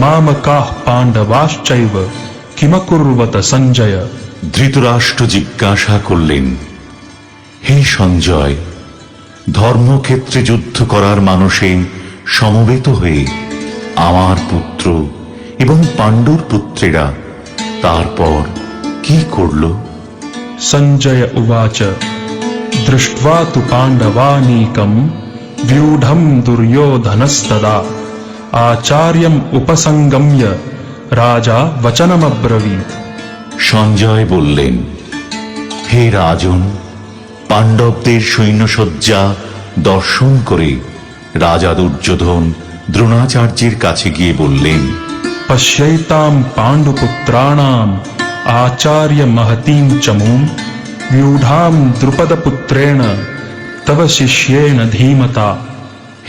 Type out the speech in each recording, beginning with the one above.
मामकाः पाण्डवाश्चैव किमकुर्वत सञ्जय ধৃতরাষ্ট্র জিজ্ঞাসা করলেন হে সঞ্জয় ধর্মক্ষেত্রে যুদ্ধ করার মানুষে সমবেত হয়ে আমার পুত্র এবং পাণ্ডুর পুত্রেরা তারপর কি করলো सञ्जय उवाच दृष्ट्वा तु पाण्डवानीकम् व्यूढम् दुर्योधनस्तदा আচার্যম উপসঙ্গম্য রাজা বচনমব্রবীত সঞ্জয় বললেন হে রাজন পাণ্ডবদের সৈন্যসজ্জা দর্শন করে রাজা দুর্যোধন দ্রোণাচার্যের কাছে গিয়ে বললেন পশ্যৈতাম পাণ্ডুপুত্রাণাম আচার্য মহতিম চমুম ব্যূঢ়াম দ্রুপদপুত্রেণ তব শিষ্যেণ ধীমতা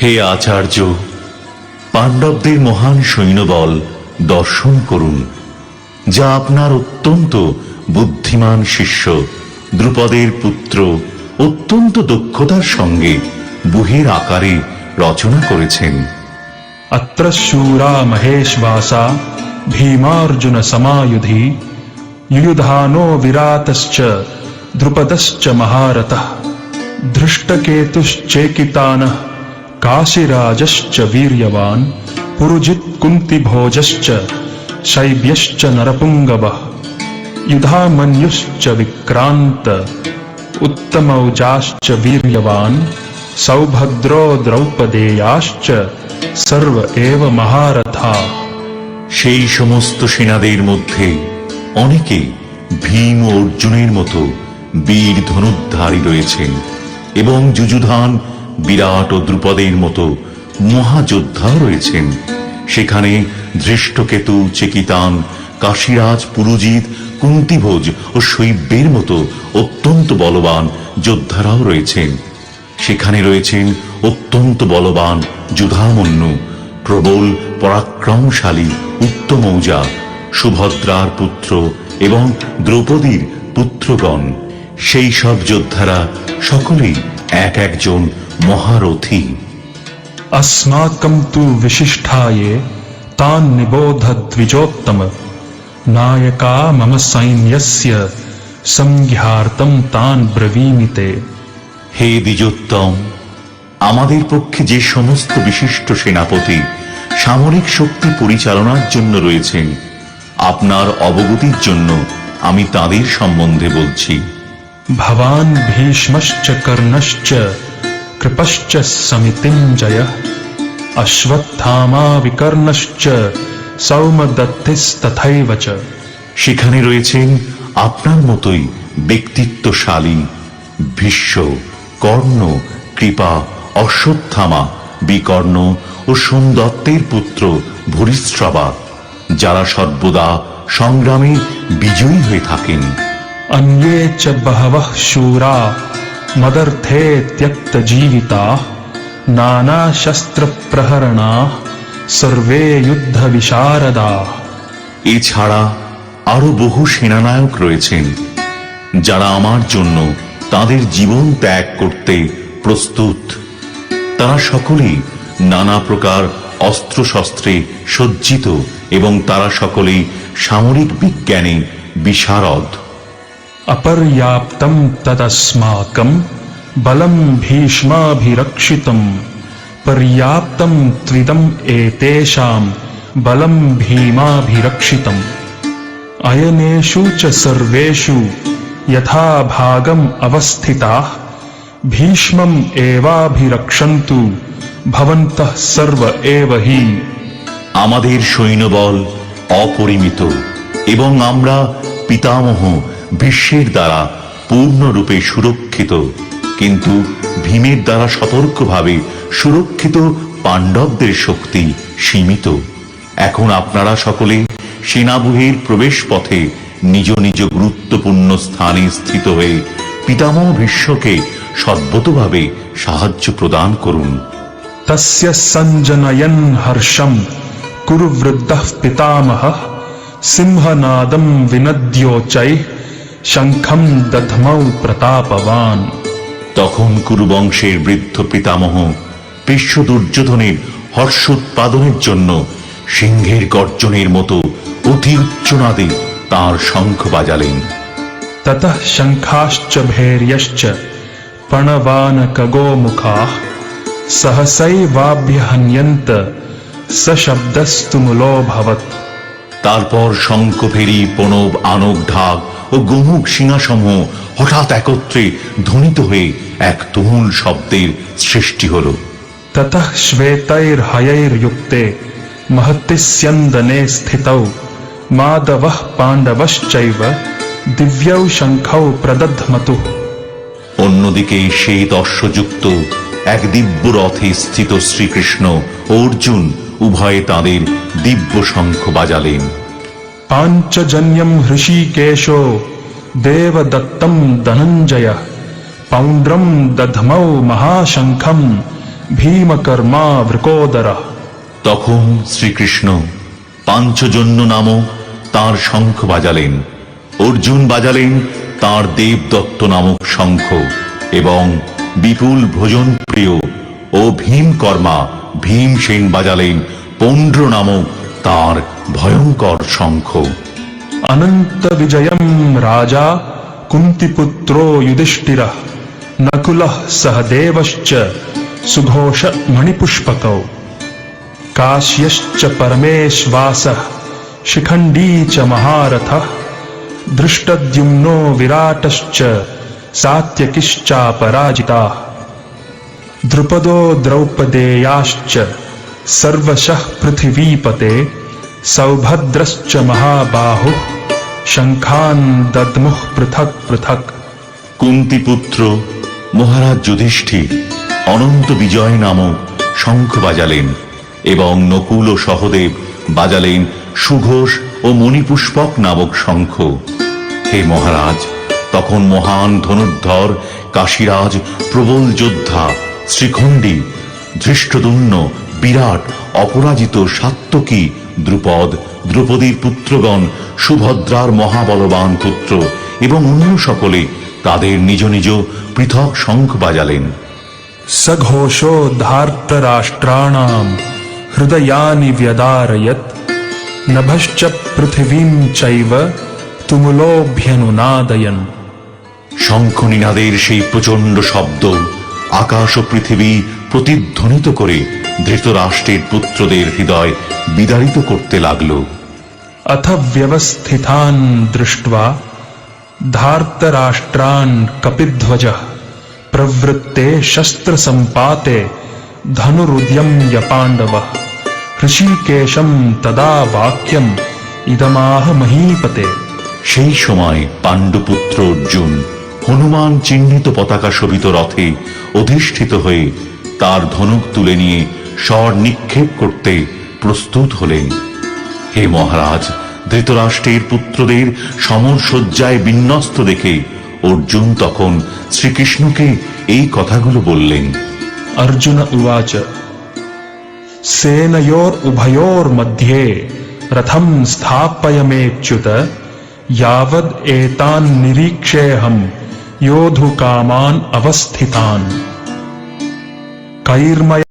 হে আচার্য পাণ্ডবদের মহান সৈন্যবল দর্শন করুন যা আপনার অত্যন্ত বুদ্ধিমান শিষ্য দ্রুপদের পুত্র অত্যন্ত দক্ষতার সঙ্গে বুহের আকারে রচনা করেছেন अत्र शूरा महेश्वासा भीमार्जुनसमायुधि युयुधानो विरातश्च द्रुपदश्च महारथः धृष्टकेतुश्चेकितानः काशिराजश्च वीर्यवान् पुरुजित्कुन्तिभोजश्च शैब्यश्च नरपुङ्गवः युधामन्युश्च विक्रान्त उत्तमौजाश्च वीर्यवान् सौभद्रो द्रौपदेयाश्च सर्व एव महारथा সেই সমস্ত সেনাদের মধ্যে অনেকে ভীম ও অর্জুনের মতো বীর ধনুদ্ধারী রয়েছেন এবং যুযুধান বিরাট ও দ্রুপদের মতো মহাযোদ্ধাও রয়েছেন। সেখানে ধৃষ্টকেতু, চেকিতান, কাশীরাজ, পুরুজিৎ, কুন্তিভোজ ও শৈব্যের মতো অত্যন্ত বলবান যোদ্ধারাও রয়েছেন। সেখানে রয়েছেন অত্যন্ত বলবান যুধামন্যু, প্রবল, পরাক্রমশালী, উত্তমৌজা, সুভদ্রার পুত্র এবং দ্রৌপদীর পুত্রগণ। সেই সব যোদ্ধারা সকলেই এক একজন মহারথী अस्माकम् तु विशिष्टाये तान् निबोध द्विजोत्तम नायका मम सैन्यस्य संज्ञार्थम् तान् ब्रवीमि ते হে দ্বিজোত্তম আমাদের পক্ষে যে সমস্ত বিশিষ্ট সেনাপতি সামরিক শক্তি পরিচালনার জন্য রয়েছেন আপনার অবগতির জন্য আমি তাদের সম্বন্ধে বলছি ভবান ভীষ্মশ্চ কর্ণশ্চ কৃপশ্চ সমিতিম জয় অশ্বত্থামা বিকর্ণশ্চ সৌমদত্তিস্তথৈব চ সেখানে রয়েছেন আপনার মতোই ব্যক্তিত্বশালী, ভীষ্ম, কর্ণ, কৃপা, অশ্বত্থামা, বিকর্ণ ও সোমদত্তের পুত্র ভূরিশ্রবা, যারা সর্বদা সংগ্রামে বিজয়ী হয়ে থাকেন। अन्ये च बहवः शूरा मदर्थे त्यक्तजीविताः नानाशस्त्रप्रहरणाः सर्वे युद्धविशारदाः এছাড়া আরো বহু সেনানায়ক রয়েছেন যারা আমার জন্য তাদের জীবন ত্যাগ করতে প্রস্তুত তারা সকলেই নানা প্রকার অস্ত্রশস্ত্রে সজ্জিত এবং তারা সকলেই সামরিক বিজ্ঞানে বিশারদ अपर्याप्तं तदस्माकं बलं भीष्माभिरक्षितं पर्याप्तं పర్యాప్తం एतेषां बलं भीमाभिरक्षितम् अयनेषु च सर्वेषु यथा भागम् अवस्थिताः भीष्मम् ఏవాభిరక్షంతు భవంతః సర్వ ఏవ হি আমাদের সৈন্যবল অপরিমিত এবং আমরা পিতামহ বিশ্বের দ্বারা পূর্ণরূপে সুরক্ষিত, কিন্তু ভীমের দ্বারা সতর্কভাবে সুরক্ষিত পাণ্ডবদের শক্তি সীমিত। এখন আপনারা সকলে সেনাবুহের প্রবেশ পথে নিজ নিজ গুরুত্বপূর্ণ স্থানে স্থিত হয়ে পিতামহ ভীষ্মকে সদ্বতভাবে সাহায্য প্রদান করুন। তস্য সঞ্জনয়ন হর্ষম কুরুবৃদ্ধ পিতামহ সিংহনাদম বিনদ্যোচয় विनद्योच्चैः शङ्खम् दध्मौ प्रतापवान् তখন কুরুবংশের বৃদ্ধ পিতামহ বিশ্ব দুর্যোধনের হর্ষ উৎপাদনের জন্য সিংহের গর্জনের মতো অতি উচ্চনাদে তাঁর শঙ্খ বাজালেন ततः शङ्खाश्च भैर्यश्च पणवानकगोमुखाः सहसैवाभ्यहन्यन्त सशब्दस्तु मुलोऽभवत् তারপর শঙ্কফেরি পণব আনক ঢাক ও গমুক সিংহাসমূহ হঠাৎ একত্রে ধ্বনিত হয়ে এক তুমুল শব্দের সৃষ্টি হল। ততঃ শ্বেতৈর হয়ৈর যুক্তে মহতিস্যন্দনে পাণ্ডবশ্চৈব দিব্যৌ শঙ্খৌ প্রদধমতু। অন্যদিকে সেই দর্শযুক্ত এক দিব্য রথে স্থিত শ্রীকৃষ্ণ অর্জুন উভয়ে তাঁদের দিব্য শঙ্খ বাজালেন। পাঞ্চজন্যম হৃষিকেশ দেবদত্তম ধনঞ্জয় পৌণ্ড্রম দধমৌ মহাশঙ্খম ভীমকর্মা ভৃকোদর। তখন শ্রীকৃষ্ণ পাঞ্চজন্য নামক তার শঙ্খ বাজালেন। অর্জুন বাজালেন তার দেবদত্ত নামক শঙ্খ এবং বিপুল ভোজন প্রিয় ও ভীমকর্মা ভীমসেন বাজালেন পৌণ্ড্র নামক তার ভয়ঙ্কর শঙ্খ। অনন্ত বিজয়ম রাজা কুন্তিপুত্র যুধিষ্ঠির নকুল সহদেবশ্চ সুঘোষ মণিপুষ্পক। কাশ্যশ্চ পরমেশ্বাস শিখণ্ডী চ মহারথ দৃষ্টদ্যুম্নো বিরাটশ্চ সাত্যকিশ্চাপরাজিতা দ্রুপদো দ্রৌপদেয়াশ্চ সর্বশঃ পৃথিবীপতে সৌভদ্রশ্চ মহাবাহু শঙ্খান দদ্মুহ পৃথক পৃথক কুন্তিপুত্র মহারাজ যুধিষ্ঠির অনন্ত বিজয় নামক শঙ্খ বাজালেন এবং নকুল ও সহদেব বাজালেন সুঘোষ ও মণিপুষ্পক নামক শঙ্খ। হে মহারাজ, তখন মহান ধনুর্ধর কাশীরাজ প্রবল যোদ্ধা শ্রীখণ্ডী ধৃষ্টদুম্ন বিরাট অপরাজিত সাত্তকী দ্রুপদ দ্রুপদীর পুত্রগণ সুভদ্রার মহাবলবান পুত্র এবং অন্য সকলে তাদের নিজ নিজ পৃথক শঙ্খ বাজালেন। সঘোষো ধার্তরাষ্ট্রাণাম হৃদয়ানি ব্যদারয়ত নভশ্চ পৃথিবীম চৈব তুমুলোভ্যনুনাদয়ন। শঙ্খনিনাদের সেই প্রচণ্ড শব্দ আকাশ ও পৃথিবী প্রতিধ্বনিত করে ধৃতরাষ্ট্রের পুত্রদের হৃদয় বিদারিত করতে লাগল। অথ ব্যবস্থিতান দৃষ্ট্বা ধার্তরাষ্ট্রান কপিধ্বজ প্রবৃত্তে শস্ত্র সম্পাতে ধনুরুদ্যম্য পাণ্ডব ঋষিকেশম তদা বাক্যম ইদমাহ মহীপতে সেই সময় পাণ্ডুপুত্র অর্জুন হনুমান চিহ্নিত পতাকা শোভিত রথে অধিষ্ঠিত হয়ে তার ধনুক তুলে নিয়ে স্বর নিক্ষেপ করতে প্রস্তুত হলেন হে মহারাজ ধৃতরাষ্ট্রের পুত্রদের সমর শয্যায় বিন্যস্ত দেখে অর্জুন তখন শ্রীকৃষ্ণকে এই কথাগুলো বললেন अर्जुन उवाच सेनयोरुभयोर्मध्ये रथम् स्थापयमेच्युत यावद् एतान् योधु कामान अवस्थितान। कैर्मय